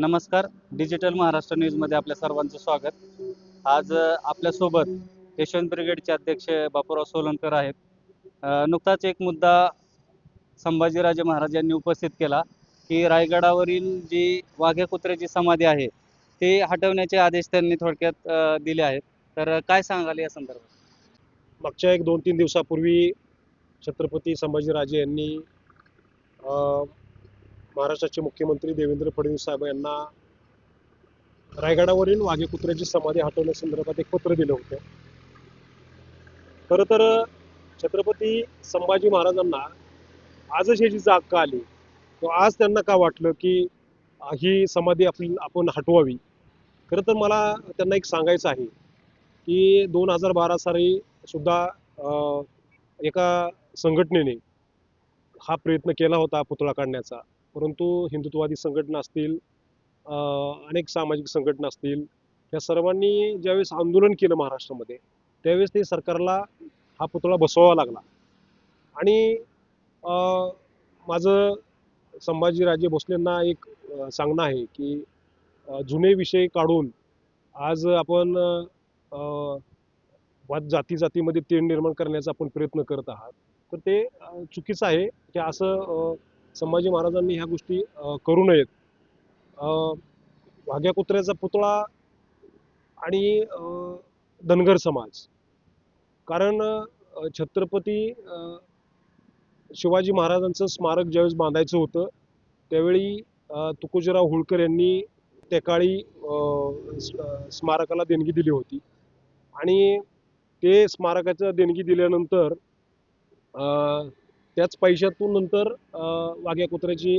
नमस्कार. डिजिटल महाराष्ट्र न्यूजमध्ये आपल्या सर्वांचं स्वागत. आज आपल्यासोबत यशवंत ब्रिगेडचे अध्यक्ष बापूराव सोलनकर आहेत. नुकताच एक मुद्दा संभाजीराजे महाराज यांनी उपस्थित केला की रायगडावरील जी वाघ्या कुत्र्याची समाधी आहे ते हटवण्याचे आदेश त्यांनी थोडक्यात दिले आहेत. तर काय सांगाल या संदर्भात? मागच्या एक दोन तीन दिवसापूर्वी छत्रपती संभाजीराजे यांनी महाराष्ट्राचे मुख्यमंत्री देवेंद्र फडणवीस साहेब यांना रायगडावरील वाघे कुत्र्याची समाधी हटवण्यासंदर्भात एक पत्र दिलं होतं. खरं तर छत्रपती संभाजी महाराजांना आजच याची जाग का आली? किंवा आज त्यांना का वाटलं की ही समाधी आपली आपण हटवावी? खरं तर मला त्यांना एक सांगायचं आहे की दोन हजार बारा साली सुद्धा एका संघटनेने हा प्रयत्न केला होता पुतळा काढण्याचा. परंतु हिंदुत्ववादी संघटना असतील अनेक सामाजिक संघटना असतील या सर्वांनी ज्यावेळेस आंदोलन केलं महाराष्ट्रामध्ये त्यावेळेस ते सरकारला हा पुतळा बसवावा लागला. आणि माझं संभाजीराजे भोसलेंना एक सांगणं आहे की जुने विषय काढून आज आपण वाद जाती जातीमध्ये तेढ निर्माण करण्याचा आपण प्रयत्न करत आहात. तर ते चुकीचं आहे. की असं संभाजी महाराजांनी ह्या गोष्टी करू नयेत. वाघ्या कुत्र्याचा पुतळा आणि धनगर समाज. कारण छत्रपती शिवाजी महाराजांचं स्मारक ज्यावेळेस बांधायचं होतं त्यावेळी तुकोजीराव होळकर यांनी त्या काळी स्मारकाला देणगी दिली होती. आणि ते स्मारकाचं देणगी दिल्यानंतर त्याच पैशातून नंतर वाघ्या कुत्र्याची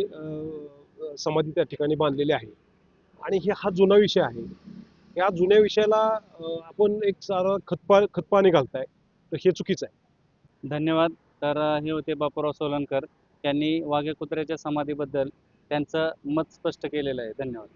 समाधी त्या ठिकाणी बांधलेली आहे. आणि हे हा जुना विषय आहे. या जुन्या विषयाला आपण एक सारं खतपा खतपाणी घालताय. तर हे चुकीचं आहे. धन्यवाद. तर हे होते बापूराव सोलनकर. यांनी वाघ्या कुत्र्याच्या समाधीबद्दल त्यांचं मत स्पष्ट केलेलं आहे. धन्यवाद.